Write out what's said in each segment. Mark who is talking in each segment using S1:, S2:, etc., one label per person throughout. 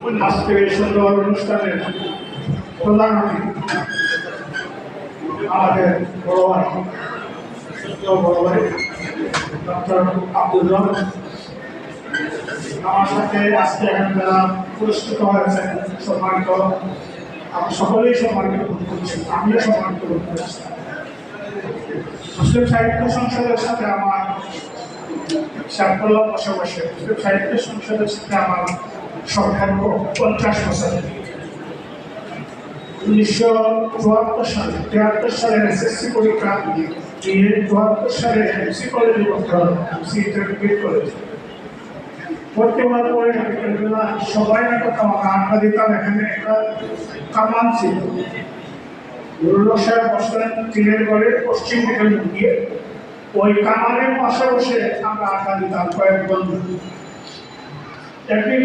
S1: আজকের এই সুন্দর অনুষ্ঠানের প্রধান আমাদের বড় ভাই ডক্টর আব্দুল রহমান আমার সাথে আজকে এখানে যারা পুরস্কৃত হয়েছেন, সম্মানিত, আমরা সকলেই সম্মানিত বোধ করছি, আমিও সম্মানিত বোধ করছি। মুসলিম সাহিত্য সংসদের সাথে আমার সাফল্য পাশাপাশি মুসলিম সাহিত্য সংসদের সাথে আমার সম্পর্ক পঞ্চাশ বছর উনিশশো চুয়াত্তর সালে তিয়াত্তর সালে এসএসসি পরীক্ষা দিয়ে চুয়াত্তর সালে এমসি কলেজে ভর্তি হল এমসি ইন্টারমিডিয়েট কলেজ। সবাই কথা আড্ডা দিতাম, এখানে একটা কামান ছিল। নুরুল্লাহ সাহেব বসলেন টিনের ঘরে পশ্চিম দিকে ওই কামানের পাশে বসে আমরা আড্ডা দিতাম কয়েক বন্ধু। একদিন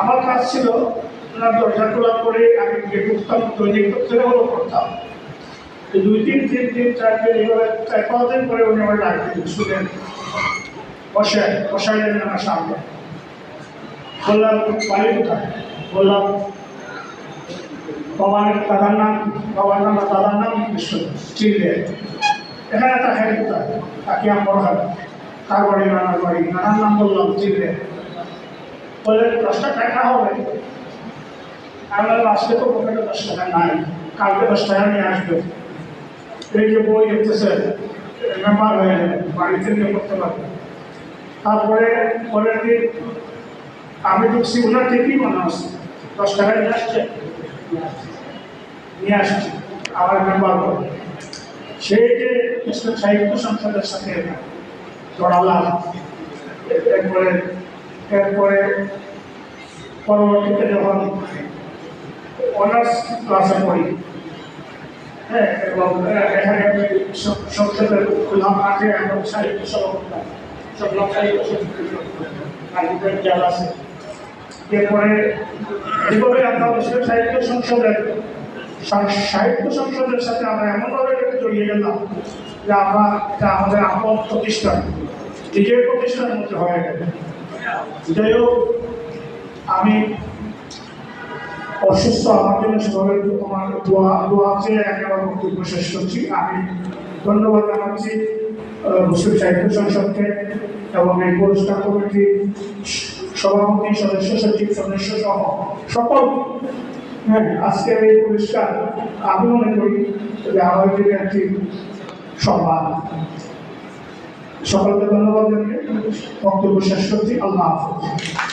S1: আমার কাজ ছিল ওনার দরজা খোলা করে আমি ঢুকতাম দৈনিক পত্রিকা হলো করতাম। দুই তিন তিন দিন চার দিন এভাবে চার পাঁচ দিন পরে উনি আমার ডাক দিলেন শুনেন বসে বসাই দেন আমার সামনে। বললাম, বাড়ি কোথায়? বললাম, বাবার দাদার নাম, বাবার নাম দাদার নাম কৃষ্ণ, চিনলে। এখানে তাকে কোথায় তাকে আমার হয় কার বাড়ি, নানার বাড়ি? নানার নাম বললাম, চিনলে। বলে দশটা টাকা হবে। আমরা আজকে তো পকেটে দশ টাকা নাই, কালকে দশ টাকা নিয়ে আসবে। এই যে বই দেখতেছে মেম্বার হয়ে যাবে বাড়িতে নিয়ে করতে পারবে। তারপরে পরের দিন আমি ঢুকছি ওনার ঠিকই মনে হচ্ছে? দশ টাকা নিয়ে আসছে? নিয়ে আসছে আমার মেম্বার করে সেই যে সাহিত্য সংসদের সাথে জড়ালাম, এরপরে এরপরে পরবর্তীতে যখন অনার্স ক্লাসে পড়ি হ্যাঁ এবং এখানে আমি সংসদের খোলা মাঠে এবং সভাপতি সকল সাহিত্য সমিতির যারা আছে। এরপরে মুসলিম সাহিত্য সংসদের সাহিত্য সংসদের সাথে আমরা এমনভাবে এটাকে জড়িয়ে গেলাম যে আমরা আমাদের আপন প্রতিষ্ঠান নিজের প্রতিষ্ঠানের মধ্যে হয়ে গেল। যাই হোক, আমি অসুস্থ, আমার জন্য সেভাবে তোমার দোয়া দোয়া আছে, একেবারে বক্তব্য শেষ করছি। আমি ধন্যবাদ জানাচ্ছি মুসলিম সাহিত্য সংসদকে এবং এই পুরস্কার কমিটি, সভাপতি, সদস্য সচিব, সদস্য সহ সকল। হ্যাঁ আজকের এই পুরস্কার, আমি মনে করি, যে আমাদের একটি সম্মান। সকলকে ধন্যবাদ জানিয়ে বক্তব্য শেষ করছি। আল্লাহ হাফিজ।